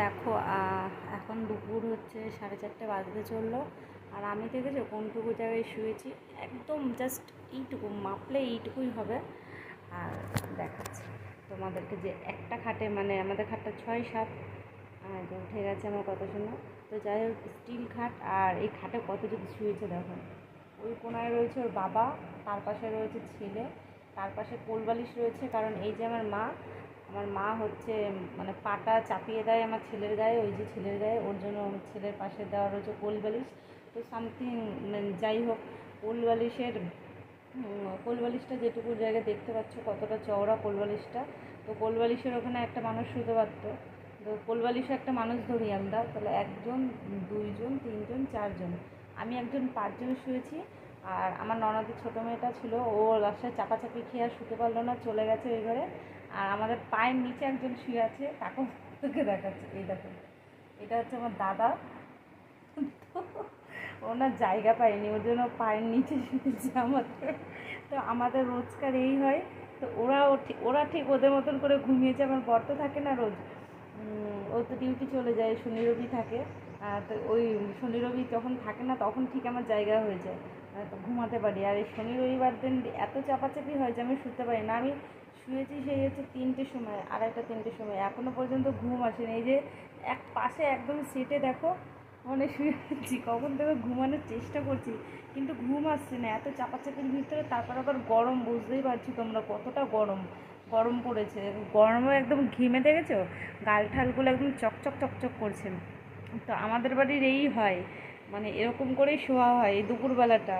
দেখো এখন দুপুর হচ্ছে সাড়ে চারটে বাজতে চলল। আর আমি দেখেছ কোনটুকু জায়গায় শুয়েছি? একদম জাস্ট এইটুকু, মাপলে এইটুকুই হবে। আর দেখাচ্ছি তোমাদেরকে যে একটা খাটে মানে আমাদের খাটটা ছয় সাত যে উঠে গেছে আমার কত সুন্দর তো যাই হোক স্টিল খাট, আর এই খাটে কত যদি শুয়েছে দেখো। ওই কোনায় রয়েছে ওর বাবা, তার পাশে রয়েছে ছেলে, তার পাশে কোলবালিশ রয়েছে, কারণ এই যে আমার মা আমার মা হচ্ছে মানে পাটা চাপিয়ে দেয় আমার ছেলের গায়ে ওই যে ছেলের গায়ে ওর জন্য ছেলের পাশে দেওয়া রয়েছে কোলবালিশ তো সামথিং যাই হোক কোলবালিশের উম, কোলবালিশটা যেটুকু জায়গায় দেখতে পাচ্ছ কতটা চওড়া কোলবালিশটা তো কোলবালিশের ওখানে একটা মানুষ শুতে পারতো। তো কোলবালিশে একটা মানুষ ধরি আমরা তাহলে একজন দুইজন তিনজন চারজন। আমি একজন পাঁচজন শুয়েছি আর আমার ননদের ছোটো মেয়েটা ছিল ও রাস্তায় চাপাচাপি খেয়ে আর শুতে পারল না চলে গেছে ওই ঘরে। আর আমাদের পায়ের নিচে একজন শুয়ে আছে তাকে তোকে দেখাচ্ছে। এই দেখো, এটা হচ্ছে আমার দাদা। ওনার জায়গা পায়নি ওর জন্য পায়ের নিচে শুয়েছে আমাদের। তো আমাদের রোজকার এই হয়, তো ঠিক ওরা ঠিক ওদের মতন করে ঘুমিয়েছে। আমার বর তো থাকে না রোজ। ও তো ডিউটি চলে যায়, শনি রবি থাকে। তো ওই শনি রবি যখন থাকে না, তখন ঠিক আমার জায়গা হয়ে যায়। তো ঘুমাতে পারি। আর এই শনি রবিবার দিন এত চাপাচাপি হয় যে আমি শুতে পারি না। আমি শুয়েছি সেই হচ্ছে তিনটের সময়, আড়াইটা তিনটের সময়। এখনও পর্যন্ত ঘুম আসেনি। এই যে এক পাশে একদম সেটে দেখো মানে শুয়ে আছি। কখন থেকে ঘুমানোর চেষ্টা করছি, কিন্তু ঘুম আসছে না। এত চাপাচাপির ভিতরে, তারপর আবার গরম, বুঝতেই পারছি তোমরা কতটা গরম। গরম পড়েছে। গরমে একদম ঘিমে দেখেছ? গাল ঠালগুলো একদম চকচক চকচক করছে। তো আমাদের বাড়ির এই হয় মানে এরকম করেই শোয়া হয় এই দুপুরবেলাটা।